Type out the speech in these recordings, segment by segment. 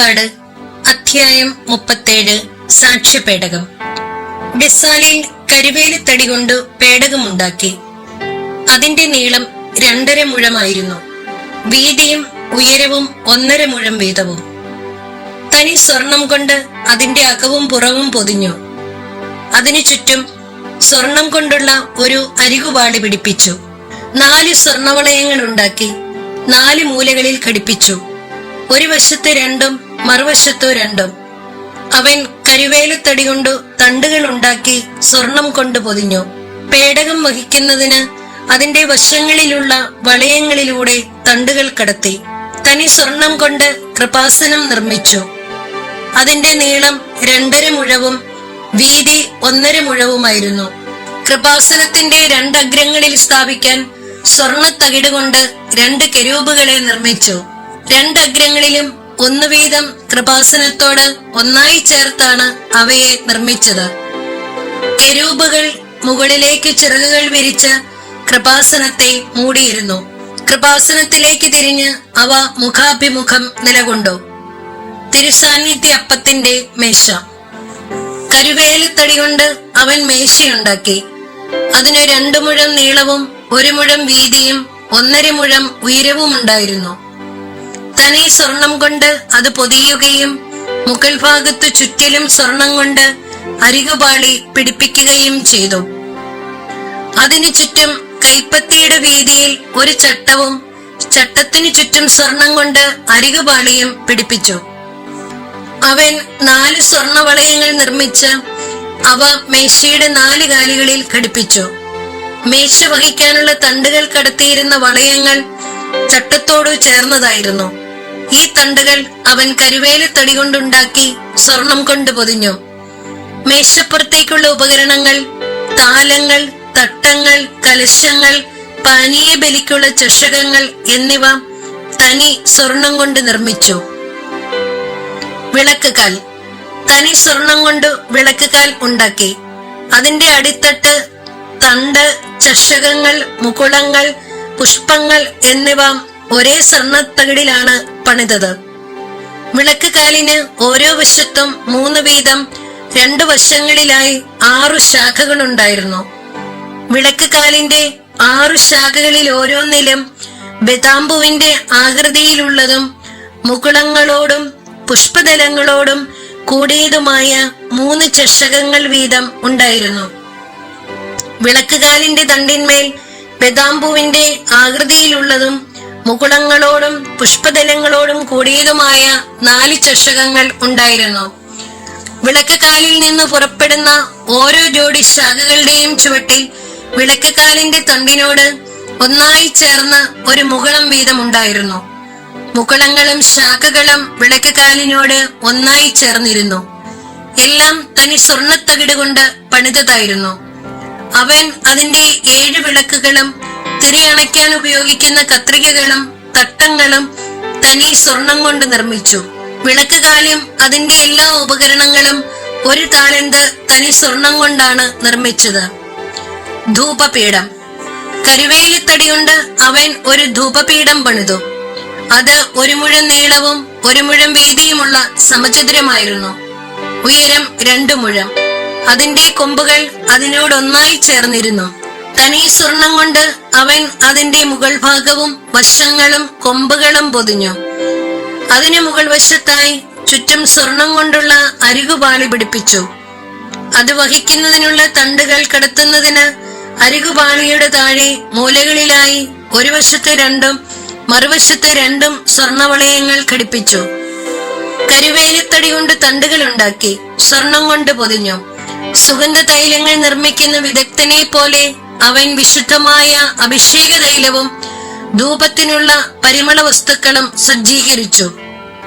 വെളിപ്പാട് അധ്യായം മുപ്പത്തേഴ്. സാക്ഷ്യപേടകം. ബെസാലിൽ കരിവേലിത്തടി കൊണ്ട് പേടകമുണ്ടാക്കി. അതിന്റെ നീളം രണ്ടര മുഴമായിരുന്നു. വീതിയും ഉയരവും ഒന്നര മുഴം വീതവും. തനി സ്വർണം കൊണ്ട് അതിന്റെ അകവും പുറവും പൊതിഞ്ഞു. അതിനു ചുറ്റും സ്വർണം കൊണ്ടുള്ള ഒരു അരികുപാടി പിടിപ്പിച്ചു. നാല് സ്വർണവളയങ്ങൾ ഉണ്ടാക്കി നാല് മൂലകളിൽ ഘടിപ്പിച്ചു. ഒരു വശത്ത് രണ്ടും മറുവശത്തു രണ്ടും. അവൻ കരുവേലത്തടി കൊണ്ടു തണ്ടുകൾ ഉണ്ടാക്കി സ്വർണം കൊണ്ട് പൊതിഞ്ഞു. പേടകം വഹിക്കുന്നതിന് അതിന്റെ വശങ്ങളിലുള്ള വളയങ്ങളിലൂടെ തണ്ടുകൾ കടത്തി. തനി സ്വർണം കൊണ്ട് കൃപാസനം നിർമ്മിച്ചു. അതിന്റെ നീളം രണ്ടര മുഴവും വീതി ഒന്നര മുഴവുമായിരുന്നു. കൃപാസനത്തിന്റെ രണ്ടഗ്രങ്ങളിൽ സ്ഥാപിക്കാൻ സ്വർണ തകിട് കൊണ്ട് രണ്ട് കെരൂപുകളെ നിർമ്മിച്ചു. രണ്ടഗ്രങ്ങളിലും ഒന്നു വീതം കൃപാസനത്തോട് ഒന്നായി ചേർത്താണ് അവയെ നിർമ്മിച്ചത്. കെരൂപുകൾ മുകളിലേക്ക് ചിറകുകൾ വിരിച്ച് കൃപാസനത്തെ മൂടിയിരുന്നു. കൃപാസനത്തിലേക്ക് തിരിഞ്ഞ് അവ മുഖാഭിമുഖം നിലകൊണ്ടു. തിരുസാന്നിധ്യ അപ്പത്തിന്റെ മേശ. കരുവേലത്തടി കൊണ്ട് അവൻ മേശയുണ്ടാക്കി. അതിന് രണ്ടു മുഴം നീളവും ഒരു മുഴം വീതിയും ഒന്നര മുഴം ഉയരവും ഉണ്ടായിരുന്നു തനി സ്വർണം കൊണ്ട് അത് പൊതിയുകയും മുകൾ ഭാഗത്ത് ചുറ്റിലും സ്വർണം കൊണ്ട് അരികുപാളി പിടിപ്പിക്കുകയും ചെയ്തു. അതിനു ചുറ്റും കൈപ്പത്തിയുടെ വീതിയിൽ ഒരു ചട്ടവും ചട്ടത്തിനു ചുറ്റും സ്വർണം കൊണ്ട് അരികുപാളിയും പിടിപ്പിച്ചു. അവൻ നാല് സ്വർണവളയങ്ങൾ നിർമ്മിച്ച് അവ മേശയുടെ നാല് കാലുകളിൽ ഘടിപ്പിച്ചു. മേശ വഹിക്കാനുള്ള തണ്ടുകൾ കടത്തിയിരുന്ന വളയങ്ങൾ ചട്ടത്തോടു ചേർന്നതായിരുന്നു. ഈ തണ്ടുകൾ അവൻ കരുവേലത്തടി കൊണ്ടുണ്ടാക്കി സ്വർണം കൊണ്ട് പൊതിഞ്ഞു. മേശപ്പുറത്തേക്കുള്ള ഉപകരണങ്ങൾ താലങ്ങൾ തട്ടങ്ങൾ കലശങ്ങൾ പാനീയ ബലിക്കുള്ള ചഷകങ്ങൾ എന്നിവ തനി സ്വർണം കൊണ്ട് നിർമ്മിച്ചു. വിളക്ക് കാൽ. തനി സ്വർണം കൊണ്ട് വിളക്ക് കാൽ ഉണ്ടാക്കി. അതിന്റെ അടിത്തട്ട് തണ്ട് ചഷകങ്ങൾ മുകുളങ്ങൾ പുഷ്പങ്ങൾ എന്നിവ ഒരേ സ്വർണത്തകിടിലാണ് പണിതത്. വിളക്കുകാലിന് ഓരോ വശത്തും മൂന്ന് വീതം രണ്ടു വശങ്ങളിലായി ആറു ശാഖകളുണ്ടായിരുന്നു. വിളക്കുകാലിന്റെ ആറു ശാഖകളിൽ ഓരോന്നിലും ബദാംബുവിന്റെ ആകൃതിയിലുള്ളതും മുകുളങ്ങളോടും പുഷ്പതലങ്ങളോടും കൂടിയതുമായ മൂന്ന് ചഷകങ്ങൾ വീതം ഉണ്ടായിരുന്നു. വിളക്കുകാലിന്റെ തണ്ടിന്മേൽ ബദാംബുവിന്റെ ആകൃതിയിലുള്ളതും മുകുളങ്ങളോടും പുഷ്പദലങ്ങളോടും കൂടിയതുമായ നാല് ചഷകങ്ങൾ ഉണ്ടായിരുന്നു. വിളക്കുകാലിൽ നിന്ന് പുറപ്പെടുന്ന ഓരോ ജോഡി ശാഖകളുടെയും ചുവട്ടിൽ വിളക്കുകാലിന്റെ തണ്ടിനോട് ഒന്നായി ചേർന്ന് ഒരു മുകുളം വീതം ഉണ്ടായിരുന്നു മുകുളങ്ങളും ശാഖകളും വിളക്കുകാലിനോട് ഒന്നായി ചേർന്നിരുന്നു. എല്ലാം തനി സ്വർണത്തകിട് കൊണ്ട് പണിതതായിരുന്നു. അവൻ അതിന്റെ ഏഴ് വിളക്കുകളും തിരിയണയ്ക്കാൻ ഉപയോഗിക്കുന്ന കത്രികകളും തട്ടങ്ങളും തനി സ്വർണം കൊണ്ട് നിർമ്മിച്ചു. വിളക്ക് വിളക്കുകാലും അതിന്റെ എല്ലാ ഉപകരണങ്ങളും ഒരു താലന്ത് തനി സ്വർണം കൊണ്ടാണ് നിർമ്മിച്ചത്. ധൂപപീഠം. കരുവേലിത്തടിയുണ്ട്. അവൻ ഒരു ധൂപപീഠം പണിതു. അത് ഒരു മുഴം നീളവും ഒരു മുഴം വീതിയുമുള്ള സമചതുരമായിരുന്നു. ഉയരം രണ്ടു മുഴം. അതിന്റെ കൊമ്പുകൾ അതിനോടൊന്നായി ചേർന്നിരുന്നു. തനി സ്വർണം കൊണ്ട് അവൻ അതിന്റെ മുകൾ ഭാഗവും വശങ്ങളും കൊമ്പുകളും പൊതിഞ്ഞു. അതിന് മുകൾ വശത്തായി ചുറ്റും സ്വർണം കൊണ്ടുള്ള അരികുപാളി പിടിപ്പിച്ചു. അത് വഹിക്കുന്നതിനുള്ള തണ്ടുകൾ കടത്തുന്നതിന് അരികുപാളിയുടെ താഴെ മൂലകളിലായി ഒരു വശത്ത് രണ്ടും മറുവശത്ത് രണ്ടും സ്വർണവളയങ്ങൾ ഘടിപ്പിച്ചു. കരുവേലിത്തടി കൊണ്ട് തണ്ടുകൾ ഉണ്ടാക്കി സ്വർണം കൊണ്ട് പൊതിഞ്ഞു. സുഗന്ധ തൈലങ്ങൾ നിർമ്മിക്കുന്ന വിദഗ്ധനെ പോലെ അവൻ വിശുദ്ധമായ അഭിഷേക തൈലവും ധൂപത്തിനുള്ള പരിമള വസ്തുക്കളും സജ്ജീകരിച്ചു.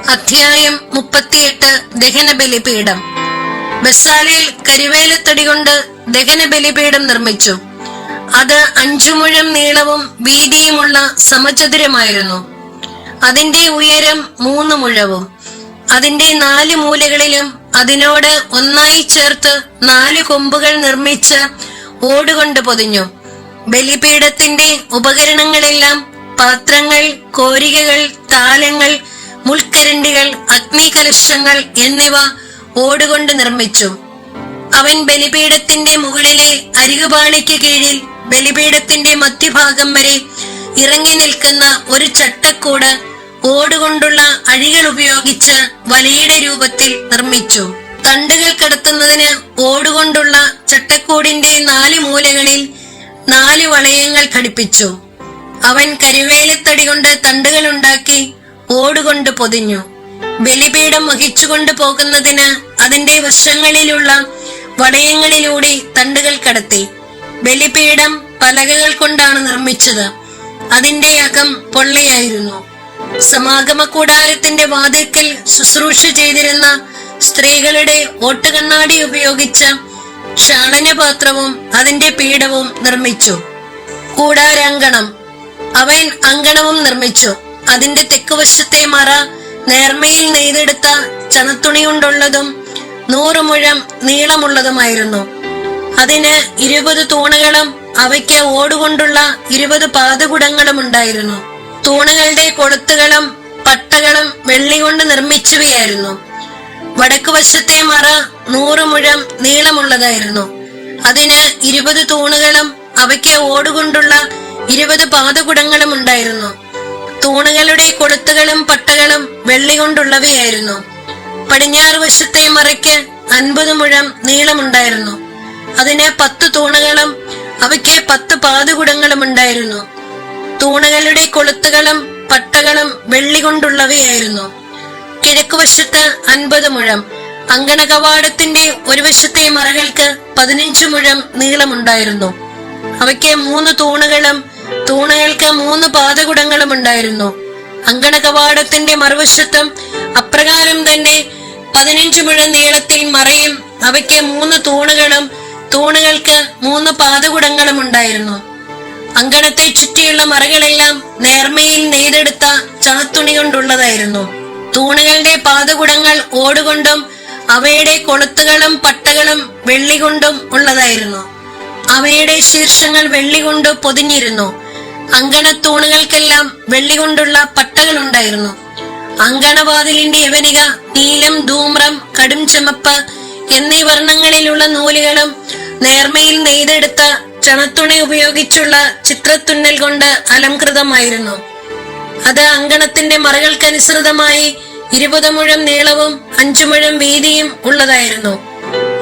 അധ്യായം മുപ്പത്തിയെട്ട് ദഹന ബലിപീഠം ബസാലയിൽ കരിവേലത്തടി കൊണ്ട് ദഹന ബലിപീഠം നിർമ്മിച്ചു. അത് അഞ്ചു മുഴം നീളവും വീതിയുമുള്ള സമചതുരമായിരുന്നു. അതിന്റെ ഉയരം മൂന്ന് മുഴവും. അതിന്റെ നാല് മൂലകളിലും അതിനോട് ഒന്നായി ചേർത്ത് നാല് കൊമ്പുകൾ നിർമ്മിച്ച് ഓടുകൊണ്ട് പൊതിഞ്ഞു. ബലിപീഠത്തിന്റെ ഉപകരണങ്ങളെല്ലാം പാത്രങ്ങൾ കോരികകൾ താലങ്ങൾ മുൾക്കരണ്ടികൾ അഗ്നികലശങ്ങൾ എന്നിവ ഓടുകൊണ്ട് നിർമ്മിച്ചു. അവൻ ബലിപീഠത്തിന്റെ മുകളിലെ അരികുപാളിക്ക് കീഴിൽ ബലിപീഠത്തിന്റെ മധ്യഭാഗം വരെ ഇറങ്ങി നിൽക്കുന്ന ഒരു ചട്ടക്കൂട് ഓടുകൊണ്ടുള്ള അഴികൾ ഉപയോഗിച്ച് വലയുടെ രൂപത്തിൽ നിർമ്മിച്ചു. തണ്ടുകൾ കടത്തുന്നതിന് ഓടുകൊണ്ടുള്ള ചട്ടക്കൂടിന്റെ നാല് മൂലകളിൽ നാല് വളയങ്ങൾ ഘടിപ്പിച്ചു. അവൻ കരുവേലത്തടി കൊണ്ട് തണ്ടുകൾ ഉണ്ടാക്കി ഓടുകൊണ്ട് പൊതിഞ്ഞു. ബലിപീഠം വഹിച്ചുകൊണ്ട് പോകുന്നതിന് അതിന്റെ വശങ്ങളിലുള്ള വളയങ്ങളിലൂടെ തണ്ടുകൾ കടത്തി. ബലിപീഠം പലകകൾ കൊണ്ടാണ് നിർമ്മിച്ചത്. അതിന്റെ അകം പൊള്ളയായിരുന്നു. സമാഗമ കൂടാരത്തിന്റെ വാതിൽക്കൽ ശുശ്രൂഷ ചെയ്തിരുന്ന സ്ത്രീകളുടെ ഓട്ടുകണ്ണാടി ഉപയോഗിച്ച ക്ഷാളനപാത്രവും അതിന്റെ പീഠവും നിർമ്മിച്ചു. കൂടാരങ്കണം. അവൻ അങ്കണവും നിർമ്മിച്ചു. അതിന്റെ തെക്കുവശത്തെ മറ നേർമയിൽ നെയ്തെടുത്ത ചണത്തുണി കൊണ്ടുള്ളതും നൂറ് മുഴം നീളമുള്ളതുമായിരുന്നു. അതിന് ഇരുപത് തൂണുകളും അവയ്ക്ക് ഓടുകൊണ്ടുള്ള ഇരുപത് പാതകുടങ്ങളും ഉണ്ടായിരുന്നു. തൂണുകളുടെ കൊളുത്തുകളും പട്ടകളും വെള്ളി കൊണ്ട് നിർമ്മിച്ചവയായിരുന്നു. വടക്കുവശത്തെ മറ നൂറ് മുഴം നീളമുള്ളതായിരുന്നു. അതിന് ഇരുപത് തൂണുകളും അവയ്ക്ക് ഓടുകൊണ്ടുള്ള ഇരുപത് പാതകുടങ്ങളും ഉണ്ടായിരുന്നു. തൂണുകളുടെ കൊളുത്തുകളും പട്ടകളും വെള്ളി കൊണ്ടുള്ളവയായിരുന്നു. പടിഞ്ഞാറ് വശത്തെ മറയ്ക്ക് അൻപത് മുഴം നീളമുണ്ടായിരുന്നു. അതിന് പത്ത് തൂണുകളും അവയ്ക്ക് പത്ത് പാതകുടങ്ങളും ഉണ്ടായിരുന്നു. തൂണുകളുടെ കൊളുത്തുകളും പട്ടകളും വെള്ളി കൊണ്ടുള്ളവയായിരുന്നു. കിഴക്കുവശത്ത് അൻപത് മുഴം അങ്കണ കവാടത്തിന്റെ ഒരു വശത്തെ മറകൾക്ക് പതിനഞ്ച് മുഴം നീളമുണ്ടായിരുന്നു. അവയ്ക്ക് മൂന്ന് തൂണുകളും തൂണുകൾക്ക് മൂന്ന് പാതകുടങ്ങളും ഉണ്ടായിരുന്നു. അങ്കണ കവാടത്തിന്റെ മറുവശത്തും അപ്രകാരം തന്നെ പതിനഞ്ച് മുഴം നീളത്തിൽ മറയും അവയ്ക്ക് മൂന്ന് തൂണുകളും തൂണുകൾക്ക് മൂന്ന് പാതകുടങ്ങളും ഉണ്ടായിരുന്നു. അങ്കണത്തെ ചുറ്റിയുള്ള മറകളെല്ലാം നേർമയിൽ നെയ്തെടുത്ത ചണത്തുണി കൊണ്ടുള്ളതായിരുന്നു. തൂണുകളുടെ പാതുകുടങ്ങൾ ഓടുകൊണ്ടും അവയുടെ കൊളുത്തുകളും പട്ടകളും വെള്ളി കൊണ്ടും ഉള്ളതായിരുന്നു. അവയുടെ ശീർഷങ്ങൾ വെള്ളികൊണ്ട് പൊതിഞ്ഞിരുന്നു. അങ്കണ തൂണുകൾക്കെല്ലാം വെള്ളി കൊണ്ടുള്ള പട്ടകൾ ഉണ്ടായിരുന്നു അങ്കണവാതിലിന്റെ യവനിക നീലം ധൂമ്രം കടും ചമപ്പ് എന്നീ വർണങ്ങളിലുള്ള നൂലുകളും നേർമയിൽ നെയ്തെടുത്ത ചണത്തുണി ഉപയോഗിച്ചുള്ള ചിത്രത്തുന്നൽ കൊണ്ട് അലംകൃതമായിരുന്നു. അത് അങ്കണത്തിന്റെ മറകൾക്കനുസൃതമായി ഇരുപത് മുഴം നീളവും അഞ്ചു മുഴം വീതിയും ഉള്ളതായിരുന്നു.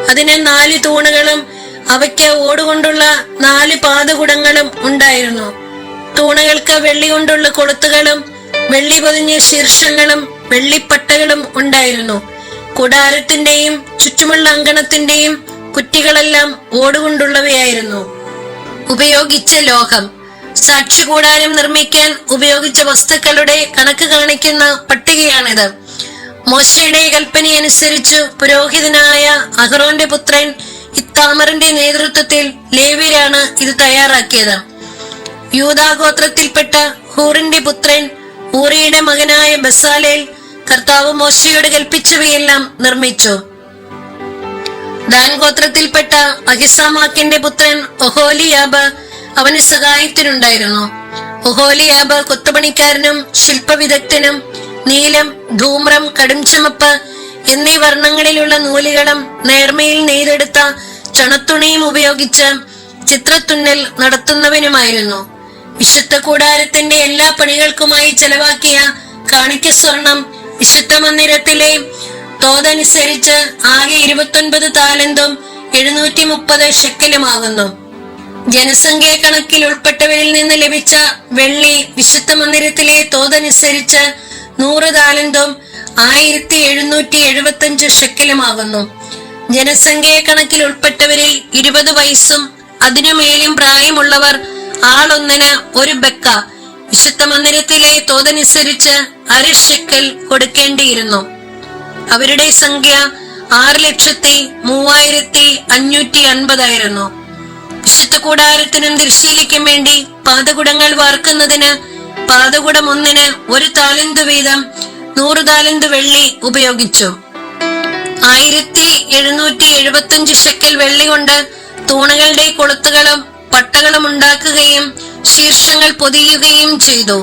അതിന് നാല് തൂണുകളും അവയ്ക്ക് ഓടുകൊണ്ടുള്ള നാല് പാതകുടങ്ങളും ഉണ്ടായിരുന്നു. തൂണുകൾക്ക് വെള്ളി കൊണ്ടുള്ള കൊളുത്തുകളും വെള്ളി പൊതിഞ്ഞ ശീർഷങ്ങളും വെള്ളിപ്പട്ടകളും ഉണ്ടായിരുന്നു. കുടാരത്തിന്റെയും ചുറ്റുമുള്ള അങ്കണത്തിന്റെയും കുറ്റികളെല്ലാം ഓടുകൊണ്ടുള്ളവയായിരുന്നു. ഉപയോഗിച്ച ലോഹം. സാക്ഷികൂടാരം നിർമ്മിക്കാൻ ഉപയോഗിച്ച വസ്തുക്കളുടെ കണക്ക് കാണിക്കുന്ന പട്ടികയാണിത്. മോശയുടെ കൽപ്പനയനുസരിച്ച് പുരോഹിതനായ അഹ്റോന്റെ പുത്രൻ ഇത്താമറിന്റെ നേതൃത്വത്തിൽ ലേവ്യരാണ് ഇത് തയ്യാറാക്കിയത്. യൂതാഗോത്രത്തിൽപ്പെട്ട ഹൂറിന്റെ പുത്രൻ ഊറിയുടെ മകനായ ബസാലേൽ കർത്താവ് മോശയോട് കൽപ്പിച്ചവയെല്ലാം നിർമ്മിച്ചു. ദാൻ ഗോത്രത്തിൽപ്പെട്ട അഹിസാമാക്കിന്റെ പുത്രൻ ഒഹോലിയാബ് അവന് സഹായത്തിനുണ്ടായിരുന്നു. ഒഹോലിയാബ് കൊത്തുപണിക്കാരനും ശില്പവിദഗ്ധനും നീലം ധൂമ്രം കടുംചുമപ്പ് എന്നീ വർണങ്ങളിലുള്ള നൂലുകളും നേർമയിൽ നെയ്തെടുത്ത ചണത്തുണിയും ഉപയോഗിച്ച് ചിത്രത്തുന്നൽ നടത്തുന്നവനുമായിരുന്നു. വിശുദ്ധ കൂടാരത്തിന്റെ എല്ലാ പണികൾക്കുമായി ചെലവാക്കിയ കാണിക്ക സ്വർണം വിശുദ്ധ മന്ദിരത്തിലെ തോതനുസരിച്ച് ആകെ ഇരുപത്തൊൻപത് താലന്തും എഴുന്നൂറ്റി മുപ്പത് ഷെക്കലുമാകുന്നു. ജനസംഖ്യ കണക്കിൽ ഉൾപ്പെട്ടവരിൽ നിന്ന് ലഭിച്ച വെള്ളി വിശുദ്ധ മന്ദിരത്തിലെ തോതനുസരിച്ച് നൂറ് താലന്തും ആയിരത്തി എഴുന്നൂറ്റി എഴുപത്തി അഞ്ച് ഷെക്കലുമാകുന്നു. ജനസംഖ്യ കണക്കിൽ ഉൾപ്പെട്ടവരിൽ ഇരുപത് വയസ്സും അതിനുമേലും പ്രായമുള്ളവർ ആളൊന്നിന് ഒരു ബെക്ക. വിശുദ്ധ മന്ദിരത്തിലെ തോതനുസരിച്ച് അര ഷെക്കൽ കൊടുക്കേണ്ടിയിരുന്നു. അവരുടെ സംഖ്യ ആറ് ലക്ഷത്തി മൂവായിരത്തി അഞ്ഞൂറ്റി അൻപതായിരുന്നു. വിശുദ്ധ കൂടാരത്തിനും ദൃശ്യയിലേക്കും വേണ്ടി പാതകുടങ്ങൾ വാർക്കുന്നതിന് പാതകുടം ഒന്നിന് ഒരു താലന്ത് വീതം നൂറ് താലന്ത് വെള്ളി ഉപയോഗിച്ചു. ആയിരത്തി എഴുന്നൂറ്റി എഴുപത്തി അഞ്ച് ഷെക്കൽ വെള്ളി കൊണ്ട് തൂണുകളുടെ കൊളുത്തുകളും പട്ടകളും ഉണ്ടാക്കുകയും ശീർഷങ്ങൾ പൊതിയുകയും ചെയ്തു.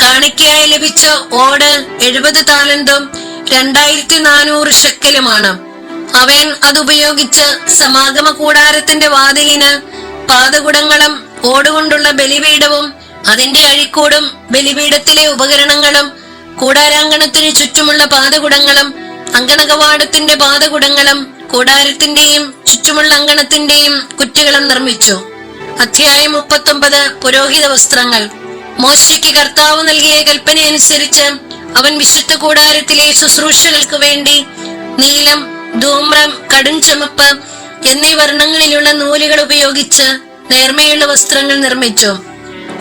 കാണിക്കയായി ലഭിച്ച ഓട് എഴുപത് താലന്തും രണ്ടായിരത്തി നാനൂറ് ഷെക്കലുമാണ്. അവൻ അതുപയോഗിച്ച് സമാഗമ കൂടാരത്തിന്റെ വാതിലിന് പാതകുടങ്ങളും ഓടുകൊണ്ടുള്ള ബലിപീഠവും അതിന്റെ അഴിക്കൂടും ബലിപീഠത്തിലെ ഉപകരണങ്ങളും കൂടാരാങ്കണത്തിന് ചുറ്റുമുള്ള പാതകുടങ്ങളും അങ്കണകവാടത്തിന്റെ പാതകുടങ്ങളും കൂടാരത്തിന്റെയും ചുറ്റുമുള്ള അങ്കണത്തിന്റെയും കുറ്റികളും നിർമ്മിച്ചു. അധ്യായം മുപ്പത്തൊമ്പത് പുരോഹിത വസ്ത്രങ്ങൾ. മോശയ്ക്ക് കർത്താവ് നൽകിയ കൽപ്പനയനുസരിച്ച് അവൻ വിശുദ്ധ കൂടാരത്തിലെ ശുശ്രൂഷകൾക്ക് വേണ്ടി നീലം ധൂമ്രം കടും ചുമപ്പ് എന്നീ വർണങ്ങളിലുള്ള നൂലുകൾ ഉപയോഗിച്ച് നേർമയുള്ള വസ്ത്രങ്ങൾ നിർമ്മിച്ചു.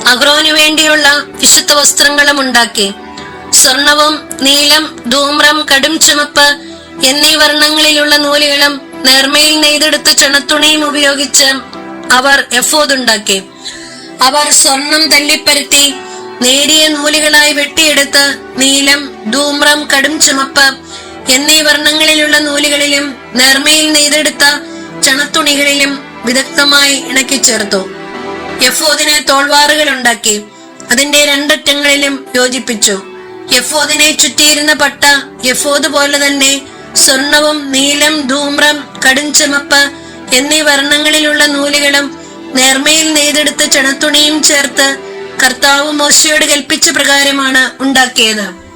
അഗ്രോനു വേണ്ടിയുള്ള വിശുദ്ധ വസ്ത്രങ്ങളും ഉണ്ടാക്കി. സ്വർണവും നീലം ധൂമ്രം കടും ചുമപ്പ് എന്നീ വർണങ്ങളിലുള്ള നൂലുകളും നേർമയിൽ നെയ്തെടുത്ത ചണത്തുണിയും ഉപയോഗിച്ച് അവർ എഫോദുണ്ടാക്കി. അവർ സ്വർണം തല്ലിപ്പരത്തി നേരിയ നൂലുകളായി വെട്ടിയെടുത്ത് നീലം ധൂമ്രം കടും ചുമപ്പ് എന്നീ വർണങ്ങളിലുള്ള നൂലുകളിലും നേർമയിൽ നെയ്തെടുത്ത ചണത്തുണികളിലും വിദഗ്ധമായി ഇണക്കി ചേർത്തു യഫോദിന് തോൾവാറുകൾ ഉണ്ടാക്കി അതിന്റെ രണ്ടറ്റങ്ങളിലും യോജിപ്പിച്ചു. യഫോദിനെ ചുറ്റിയിരുന്ന പട്ട യഫോദ് പോലെ തന്നെ സ്വർണവും നീലം ധൂമ്രം കടും ചുമപ്പ് എന്നീ വർണങ്ങളിലുള്ള നൂലുകളും നേർമയിൽ നെയ്തെടുത്ത ചണത്തുണിയും ചേർത്ത് കർത്താവ് മോശയോട് കൽപ്പിച്ച പ്രകാരമാണ് ഉണ്ടാക്കിയത്.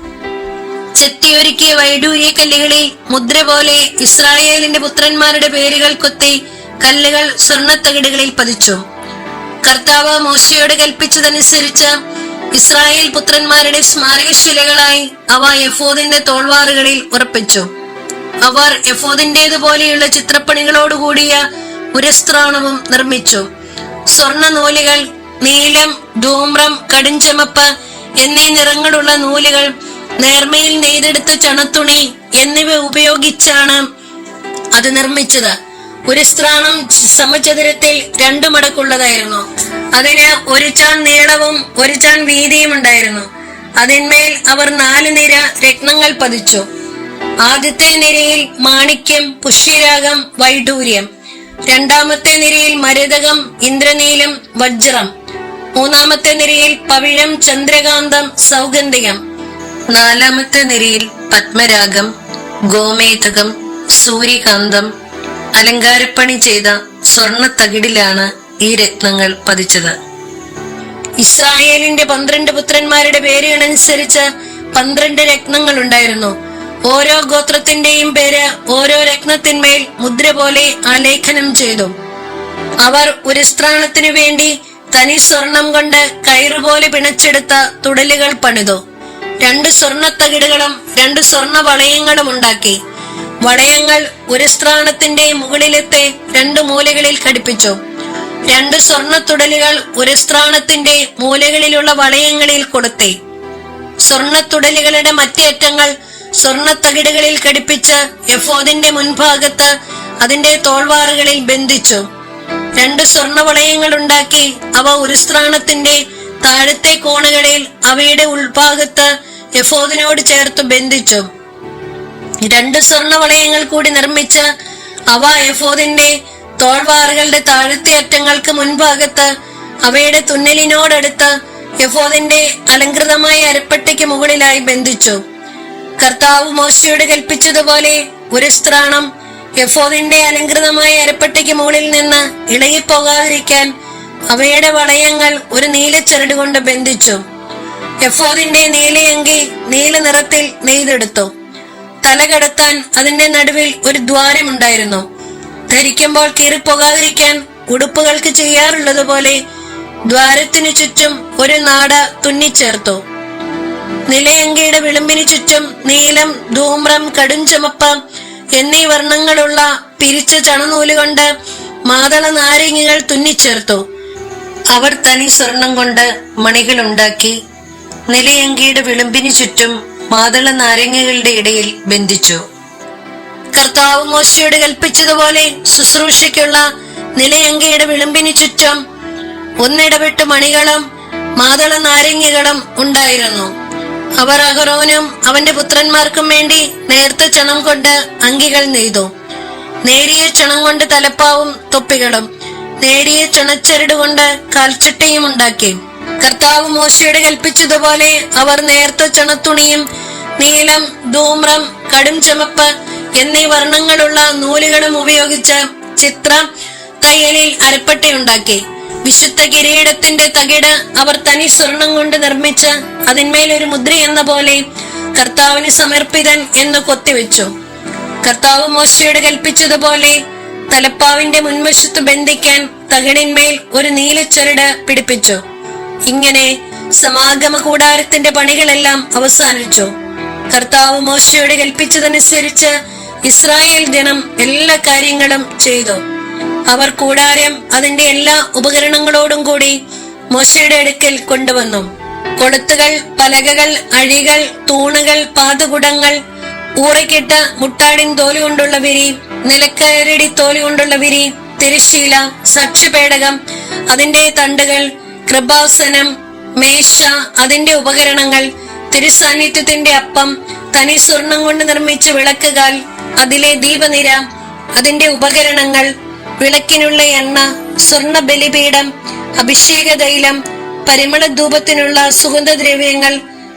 ചെത്തിയൊരുക്കിയ വൈഡൂര്യ കല്ലുകളിൽ മുദ്ര പോലെ ഇസ്രായേലിന്റെ പുത്രന്മാരുടെ പേരുകൾ കൊത്തി കല്ലുകൾ സ്വർണത്തകിടുകളിൽ പതിച്ചു. കർത്താവ് മോശയോട് കൽപ്പിച്ചതനുസരിച്ച് ഇസ്രായേൽ പുത്രന്മാരുടെ സ്മാരകശിലകളായി അവ യഫോദിന്റെ തോൾവാറുകളിൽ ഉറപ്പിച്ചു. അവർ യഫോദിന്റേതുപോലെയുള്ള ചിത്രപ്പണികളോടുകൂടിയ ഉരസ്ത്രാണവും നിർമ്മിച്ചു. സ്വർണ നൂലുകൾ നീലം ധൂമ്രം കടുംചമപ്പ് എന്നീ നിറങ്ങളുള്ള നൂലുകൾ നേർമയിൽ നെയ്തെടുത്ത ചണത്തുണി എന്നിവ ഉപയോഗിച്ചാണ് അത് നിർമ്മിച്ചത്. ഒരു സ്ത്രാണം സമചതുരത്തിൽ രണ്ടു മടക്കുള്ളതായിരുന്നു. അതിന് ഒരു ചാൺ നീളവും ഒരു ചാൺ വീതിയും ഉണ്ടായിരുന്നു. അതിന്മേൽ അവർ നാല് നിര രത്നങ്ങൾ പതിച്ചു. ആദ്യത്തെ നിരയിൽ മാണിക്യം പുഷ്യരാഗം വൈഡൂര്യം. രണ്ടാമത്തെ നിരയിൽ മരതകം ഇന്ദ്രനീലം വജ്രം. മൂന്നാമത്തെ നിരയിൽ പവിഴം ചന്ദ്രകാന്തം സൗഗന്ധികം. നാലാമത്തെ നിരയിൽ പത്മരാഗം ഗോമേതകം സൂര്യകാന്തം അലങ്കാരപ്പണി ചെയ്ത സ്വർണ തകിടിലാണ് ഈ രത്നങ്ങൾ പതിച്ചത്. ഇസ്രായേലിന്റെ പന്ത്രണ്ട് പുത്രന്മാരുടെ പേരുകളനുസരിച്ച് പന്ത്രണ്ട് രത്നങ്ങൾ ഉണ്ടായിരുന്നു. ഓരോ ഗോത്രത്തിന്റെയും പേര് ഓരോ രത്നത്തിന്മേൽ മുദ്ര പോലെ ആലേഖനം ചെയ്തു. അവർ ഒരു സ്ത്രാണത്തിനു വേണ്ടി തനി സ്വർണം കൊണ്ട് കയറുപോലെ പിണച്ചെടുത്ത തുടലുകൾ പണിതു. രണ്ട് സ്വർണത്തകിടുകളും രണ്ട് സ്വർണ വളയങ്ങളും ഉണ്ടാക്കി. വളയങ്ങൾ ഒരു സ്ത്രാണത്തിന്റെ മുകളിലത്തെ രണ്ട് മൂലകളിൽ ഘടിപ്പിച്ചു. രണ്ട് സ്വർണ തുടലുകൾ ഒരു സ്ത്രാണത്തിന്റെ മൂലകളിലുള്ള വളയങ്ങളിൽ കൊടുത്തി. സ്വർണത്തുടലുകളുടെ മറ്റേ അറ്റങ്ങൾ സ്വർണത്തകിടുകളിൽ ഘടിപ്പിച്ച് എഫോദിന്റെ മുൻഭാഗത്ത് അതിന്റെ തോൾവാറുകളിൽ ബന്ധിച്ചു. രണ്ട് സ്വർണവളയങ്ങൾ ഉണ്ടാക്കി. അവ ഒരു സ്ത്രാണത്തിന്റെ താഴത്തെ കോണുകളിൽ അവയുടെ ഉൾഭാഗത്ത് യഫോദിനോട് ചേർത്ത് ബന്ധിച്ചു. രണ്ട് സ്വർണ വളയങ്ങൾ കൂടി നിർമ്മിച്ച് അവ യഫോദിന്റെ തോൾവാറുകളുടെ താഴത്തെ അറ്റങ്ങൾക്ക് മുൻഭാഗത്ത് അവയുടെ തുന്നലിനോടടുത്ത് യഫോദിന്റെ അലങ്കൃതമായ അരപ്പട്ടയ്ക്ക് മുകളിലായി ബന്ധിച്ചു. കർത്താവ് മോശയോട് കൽപ്പിച്ചതുപോലെ ഒരു സ്ത്രാണം യഫോദിന്റെ അലങ്കൃതമായ അരപ്പട്ടയ്ക്ക് മുകളിൽ നിന്ന് ഇളകിപ്പോകാതിരിക്കാൻ അവയുടെ വളയങ്ങൾ ഒരു നീലച്ചരട് കൊണ്ട് ബന്ധിച്ചു. യഫോദിന്റെ നീലയങ്കി നീല നിറത്തിൽ നെയ്തെടുത്തു. തല കടത്താൻ അതിന്റെ നടുവിൽ ഒരു ദ്വാരമുണ്ടായിരുന്നു. ധരിക്കുമ്പോൾ കീറിപ്പോകാതിരിക്കാൻ ഉടുപ്പുകൾക്ക് ചെയ്യാറുള്ളതുപോലെ ദ്വാരത്തിനു ചുറ്റും ഒരു നാട തുന്നിച്ചേർത്തു. നിലയങ്കയുടെ വിളിമ്പിന് ചുറ്റും നീലം ധൂമ്രം കടും ചുമപ്പ് എന്നീ വർണങ്ങളുള്ള പിരിച്ച ചണനൂലുകൊണ്ട് മാതള നാരങ്ങകൾ തുന്നിച്ചേർത്തു. അവർ തനി സ്വർണം കൊണ്ട് മണികൾ ഉണ്ടാക്കി നിലയങ്കിയുടെ വിളിമ്പിന് ചുറ്റും മാതള നാരങ്ങകളുടെ ഇടയിൽ ബന്ധിച്ചു. കർത്താവ് മോശയോട് കൽപ്പിച്ചതുപോലെ ശുശ്രൂഷയ്ക്കുള്ള നിലയങ്കയുടെ വിളിമ്പിന് ചുറ്റും ഒന്നിടവിട്ട് മണികളും മാതള നാരങ്ങകളും ഉണ്ടായിരുന്നു. അവർ അഹറോനും അവന്റെ പുത്രന്മാർക്കും വേണ്ടി നേർത്ത ചണം കൊണ്ട് അങ്കികൾ നെയ്തു. നേരിയ ചണം കൊണ്ട് തലപ്പാവും തൊപ്പികളും നേരിയ ചണച്ചരട് കൊണ്ട് കാൽച്ചട്ടയും ഉണ്ടാക്കി. കർത്താവ് മോശയുടെ കൽപ്പിച്ചതുപോലെ അവർ നേർത്ത ചണത്തുണിയും നീലം ധൂമ്രം കടും ചമപ്പ് എന്നീ വർണങ്ങളുള്ള നൂലുകളും ഉപയോഗിച്ച് ചിത്ര തയ്യലിൽ അരപ്പട്ടയുണ്ടാക്കി വിശുദ്ധ കിരീടത്തിന്റെ തകിട് അവർ തനി സ്വർണം കൊണ്ട് നിർമ്മിച്ച് അതിന്മേൽ ഒരു മുദ്ര എന്ന പോലെ കർത്താവിന് സമർപ്പിതൻ എന്ന് കൊത്തിവെച്ചു. കർത്താവ് മോശയോട് കൽപ്പിച്ചതുപോലെ തലപ്പാവിന്റെ മുൻവശത്ത് ബന്ധിക്കാൻ തകിടിന്മേൽ ഒരു നീലച്ചരട് പിടിപ്പിച്ചു. ഇങ്ങനെ സമാഗമ കൂടാരത്തിന്റെ പണികളെല്ലാം അവസാനിച്ചു. കർത്താവ് മോശയുടെ കൽപ്പിച്ചതനുസരിച്ച് ഇസ്രായേൽ ജനം എല്ലാ കാര്യങ്ങളും ചെയ്തു. അവർ കൂടാരം അതിന്റെ എല്ലാ ഉപകരണങ്ങളോടും കൂടി മോശയുടെ അടുക്കൽ കൊണ്ടുവന്നു. കൊളുത്തുകൾ പലകകൾ അഴികൾ തൂണുകൾ പാതകുടങ്ങൾ ഊറക്കെട്ട മുട്ടാടിൻ തോലി കൊണ്ടുള്ള വിരി നിലക്കരടി തോലി കൊണ്ടുള്ള വിരി തിരശീല സാക്ഷ്യപേടകം അതിന്റെ തണ്ടുകൾ കൃപാസനം മേശ അതിന്റെ ഉപകരണങ്ങൾ തിരുസാന്നിധ്യത്തിന്റെ അപ്പം തനി സ്വർണം കൊണ്ട് നിർമ്മിച്ച വിളക്കുകൾ അതിലെ ദീപനിര അതിന്റെ ഉപകരണങ്ങൾ വിളക്കിനുള്ള എണ്ണ സ്വർണ ബലിപീഠം അഭിഷേക തൈലം പരിമള ധൂപത്തിനുള്ള സുഗന്ധദ്രവ്യങ്ങൾ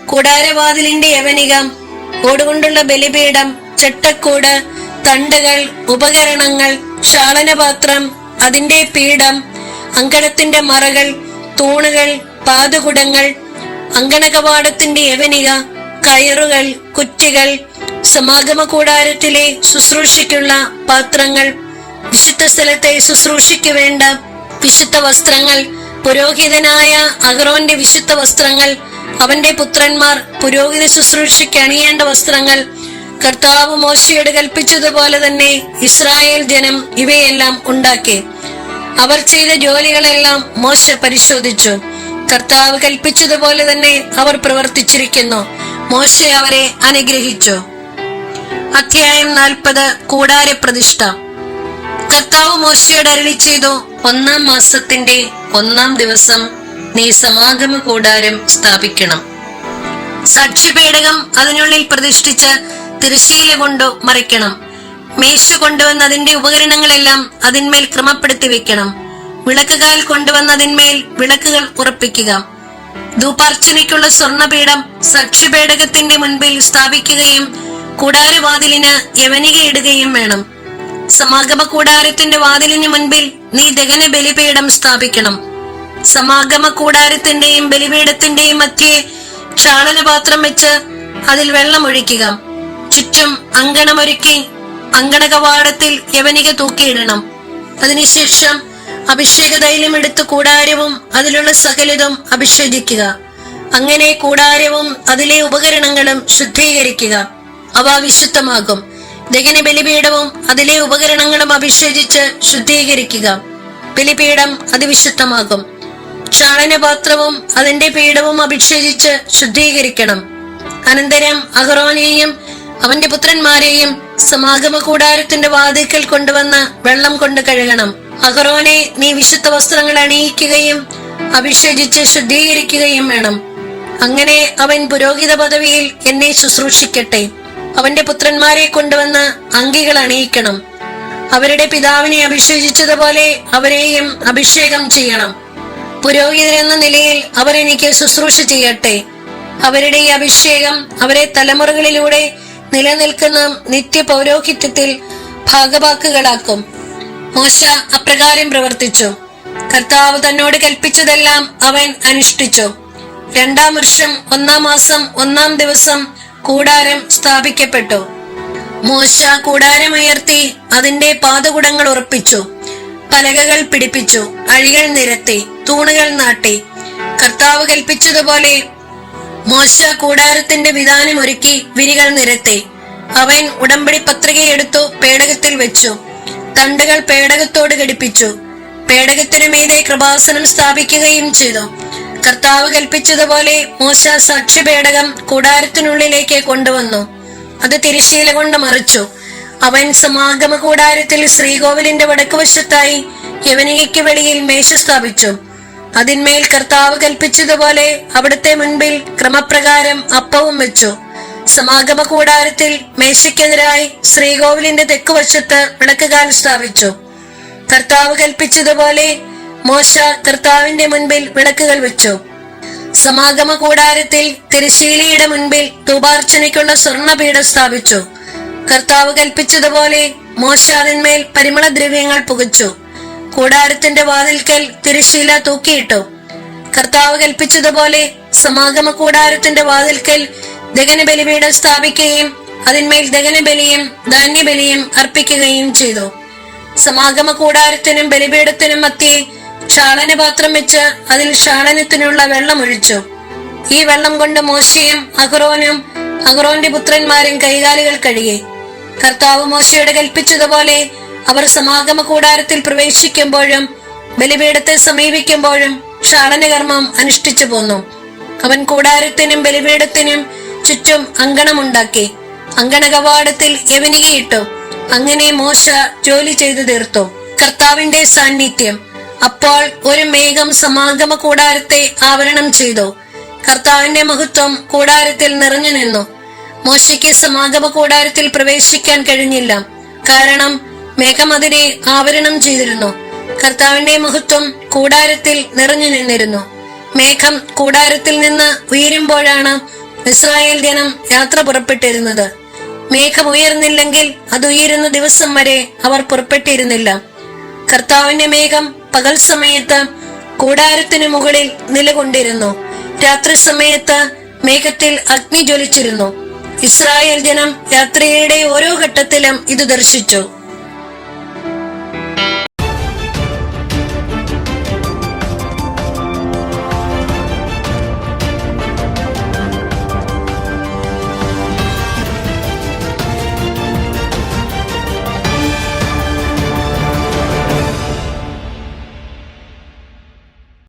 കൂടാരവാതിലിന്റെ യവനിക ഓടുകൊണ്ടുള്ള ബലിപീഠം ചട്ടക്കൂട് തണ്ടുകൾ ഉപകരണങ്ങൾ ശാളനപാത്രം അതിന്റെ പീഠം അങ്കണത്തിന്റെ മറകൾ തൂണുകൾ പാതകുടങ്ങൾ അങ്കണകവാടത്തിന്റെ യവനിക കയറുകൾ കുറ്റികൾ സമാഗമ കൂടാരത്തിലെ ശുശ്രൂഷയ്ക്കുള്ള പാത്രങ്ങൾ വിശുദ്ധ സ്ഥലത്തെ ശുശ്രൂഷയ്ക്ക് വേണ്ട വിശുദ്ധ വസ്ത്രങ്ങൾ പുരോഹിതനായ അഹ്റോന്റെ വിശുദ്ധ വസ്ത്രങ്ങൾ അവന്റെ പുത്രന്മാർ പുരോഹിത ശുശ്രൂഷയ്ക്ക് അണിയേണ്ട വസ്ത്രങ്ങൾ കർത്താവ് മോശയോട് കൽപ്പിച്ചതുപോലെ തന്നെ ഇസ്രായേൽ ജനം ഇവയെല്ലാം ഉണ്ടാക്കി. അവർ ചെയ്ത ജോലികളെല്ലാം മോശ പരിശോധിച്ചു. കർത്താവ് കൽപ്പിച്ചതുപോലെ തന്നെ അവർ പ്രവർത്തിച്ചിരിക്കുന്നു. മോശ അവരെ അനുഗ്രഹിച്ചു. അധ്യായം നാൽപ്പത് കൂടാര പ്രതിഷ്ഠ കർത്താവ് മോശയോട് അരളി ചെയ്തു ഒന്നാം മാസത്തിന്റെ ഒന്നാം ദിവസം നീ സമാഗമ കൂടാരം സ്ഥാപിക്കണം. സാക്ഷ്യപേടകം അതിനുള്ളിൽ പ്രതിഷ്ഠിച്ച് തിരശീല കൊണ്ടു മറിക്കണം. മേശ കൊണ്ടുവന്ന് അതിന്റെ ഉപകരണങ്ങളെല്ലാം അതിന്മേൽ ക്രമപ്പെടുത്തി വെക്കണം. വിളക്കുകാൽ കൊണ്ടുവന്ന് അതിന്മേൽ വിളക്കുകൾ ഉറപ്പിക്കുക. ധൂപാർച്ചനയ്ക്കുള്ള സ്വർണപീഠം സാക്ഷ്യപേടകത്തിന്റെ മുൻപിൽ സ്ഥാപിക്കുകയും കൂടാരവാതിലിന് യവനികയിടുകയും വേണം. സമാഗമ കൂടാരത്തിന്റെ വാതിലിന് മുൻപിൽ നീ ദഹന ബലിപീഠം സ്ഥാപിക്കണം. സമാഗമ കൂടാരത്തിന്റെയും ബലിപീഠത്തിന്റെയും മധ്യേ ക്ഷാളനപാത്രം വെച്ച് അതിൽ വെള്ളം ഒഴിക്കുക ചുറ്റും അങ്കണമൊരുക്കി അങ്കണകവാടത്തിൽ യവനിക തൂക്കിയിടണം. അതിനുശേഷം അഭിഷേക തൈലം എടുത്ത് കൂടാരവും അതിലുള്ള സകലതും അഭിഷേചിക്കുക അങ്ങനെ കൂടാരവും അതിലെ ഉപകരണങ്ങളും ശുദ്ധീകരിക്കുക. അവ വിശുദ്ധമാകും. ദഹന ബലിപീഠവും അതിലെ ഉപകരണങ്ങളും അഭിഷേചിച്ച് ശുദ്ധീകരിക്കുക. ബലിപീഠം അതിവിശുദ്ധമാകും. ചാളനപാത്രവും അതിന്റെ പീഠവും അഭിഷേചിച്ച് ശുദ്ധീകരിക്കണം. അനന്തരം അഹ്റോനെയും അവന്റെ പുത്രന്മാരെയും സമാഗമ കൂടാരത്തിന്റെ വാതിക്കൽ കൊണ്ടുവന്ന് വെള്ളം കൊണ്ട് കഴുകണം. അഹറോനെ നീ വിശുദ്ധ വസ്ത്രങ്ങൾ അണിയിക്കുകയും അഭിഷേചിച്ച് ശുദ്ധീകരിക്കുകയും വേണം. അങ്ങനെ അവൻ പുരോഹിത പദവിയിൽ എന്നെ ശുശ്രൂഷിക്കട്ടെ. അവന്റെ പുത്രന്മാരെ കൊണ്ടുവന്ന് അങ്കികൾ അണിയിക്കണം. അവരുടെ പിതാവിനെ അഭിഷേചിച്ചതുപോലെ അവരെയും അഭിഷേകം ചെയ്യണം. പുരോഹിതരെന്ന നിലയിൽ അവരെനിക്ക് ശുശ്രൂഷ ചെയ്യട്ടെ. അവരുടെ ഈ അഭിഷേകം അവരെ തലമുറകളിലൂടെ നിലനിൽക്കുന്ന നിത്യ പൗരോഹിത്യത്തിൽ ഭാഗവാക്കുകളാക്കും. മോശ അപ്രകാരം പ്രവർത്തിച്ചു. കർത്താവ് തന്നോട് കൽപ്പിച്ചതെല്ലാം അവൻ അനുഷ്ഠിച്ചു. രണ്ടാം വർഷം ഒന്നാം മാസം ഒന്നാം ദിവസം കൂടാരം സ്ഥാപിക്കപ്പെട്ടു. മോശ കൂടാരമുയർത്തി അതിന്റെ പാതകുടങ്ങൾ ഉറപ്പിച്ചു. പലകകൾ പിടിപ്പിച്ചു. അഴികൾ നിരത്തി. തൂണുകൾ നാട്ടി. കർത്താവ് കൽപ്പിച്ചതുപോലെ മോശ കൂടാരത്തിന്റെ വിധാനം ഒരുക്കി വിരികൾ നിരത്തി. അവൻ ഉടമ്പടി പത്രികയെടുത്തു പേടകത്തിൽ വെച്ചു. തണ്ടുകൾ പേടകത്തോട് ഘടിപ്പിച്ചു. പേടകത്തിനു മീതെ കൃപാസനം സ്ഥാപിക്കുകയും ചെയ്തു. കർത്താവ് കൽപ്പിച്ചതുപോലെ മോശ സാക്ഷ്യപേടകം കൂടാരത്തിനുള്ളിലേക്ക് കൊണ്ടുവന്നു. അത് തിരിശീല കൊണ്ട് മറിച്ചു. അവൻ സമാഗമ കൂടാരത്തിൽ ശ്രീകോവിലിന്റെ വടക്കുവശത്തായി യവനികയ്ക്ക് വെളിയിൽ മേശ സ്ഥാപിച്ചു. അതിന്മേൽ കർത്താവ് കൽപ്പിച്ചതുപോലെ അവിടുത്തെ മുൻപിൽ ക്രമപ്രകാരം അപ്പവും വെച്ചു. സമാഗമ കൂടാരത്തിൽ മേശയ്ക്കെതിരായി ശ്രീകോവിലിന്റെ തെക്കുവശത്ത് വിളക്കുകാൽ സ്ഥാപിച്ചു. കർത്താവ് കൽപ്പിച്ചതുപോലെ മോശ കർത്താവിന്റെ മുൻപിൽ വിളക്കുകൾ വെച്ചു. സമാഗമ കൂടാരത്തിൽ തിരശീലയുടെ മുൻപിൽ തൂപാർച്ചനയ്ക്കുള്ള സ്വർണപീഠം സ്ഥാപിച്ചു. കർത്താവ് കൽപ്പിച്ചതുപോലെ മോശാദിന്മേൽ പരിമളദ്രവ്യങ്ങൾ പുകച്ചു. കൂടാരത്തിന്റെ വാതിൽക്കൽ തിരശീല തൂക്കിയിട്ടു. കർത്താവ് കൽപ്പിച്ചതുപോലെ സമാഗമ കൂടാരത്തിന്റെ വാതിൽക്കൽ ദഹന ബലിപീഠം സ്ഥാപിക്കുകയും അതിന്മേൽ ദഹന ബലിയും ധാന്യബലിയും അർപ്പിക്കുകയും ചെയ്തു. സമാഗമ കൂടാരത്തിനും ബലിപീഠത്തിനും മധ്യേ ചാളനപാത്രം വെച്ച് അതിൽ ക്ഷാളനത്തിനുള്ള വെള്ളം ഒഴിച്ചു ഈ വെള്ളം കൊണ്ട് മോശയും അഹ്റോനും അഹ്റോന്റെ പുത്രന്മാരും കൈകാലുകൾ കഴുകി. കർത്താവ് മോശയോട് കൽപ്പിച്ചതുപോലെ അവർ സമാഗമ കൂടാരത്തിൽ പ്രവേശിക്കുമ്പോഴും ബലിപീഠത്തെ സമീപിക്കുമ്പോഴും ക്ഷാളനകർമ്മം അനുഷ്ഠിച്ചു പോന്നു. അവൻ കൂടാരത്തിനും ബലിപീഠത്തിനും ചുറ്റും അങ്കണമുണ്ടാക്കി അങ്കണ കവാടത്തിൽ യവനികയിട്ടു അങ്ങനെ മോശ ജോലി ചെയ്തു തീർത്തു. കർത്താവിന്റെ സാന്നിധ്യം. അപ്പോൾ ഒരു മേഘം സമാഗമ കൂടാരത്തെ ആവരണം ചെയ്തു. കർത്താവിന്റെ മഹത്വം കൂടാരത്തിൽ നിറഞ്ഞു നിന്നു. മോശയ്ക്ക് സമാഗമ കൂടാരത്തിൽ പ്രവേശിക്കാൻ കഴിഞ്ഞില്ല. കാരണം മേഘം ആവരണം ചെയ്തിരുന്നു. കർത്താവിന്റെ മഹത്വം കൂടാരത്തിൽ നിറഞ്ഞു നിന്നിരുന്നു. മേഘം കൂടാരത്തിൽ നിന്ന് ഉയരുമ്പോഴാണ് ഇസ്രായേൽ ജനം യാത്ര പുറപ്പെട്ടിരുന്നത്. മേഘം ഉയർന്നില്ലെങ്കിൽ അത് ഉയരുന്ന ദിവസം വരെ അവർ പുറപ്പെട്ടിരുന്നില്ല. കർത്താവിന്റെ മേഘം പകൽ സമയത്ത് കൂടാരത്തിനു മുകളിൽ നിലകൊണ്ടിരുന്നു. രാത്രി സമയത്ത് മേഘത്തിൽ അഗ്നി ജ്വലിച്ചിരുന്നു. ഇസ്രായേൽ ജനം യാത്രയുടെ ഓരോ ഘട്ടത്തിലും ഇത് ദർശിച്ചു.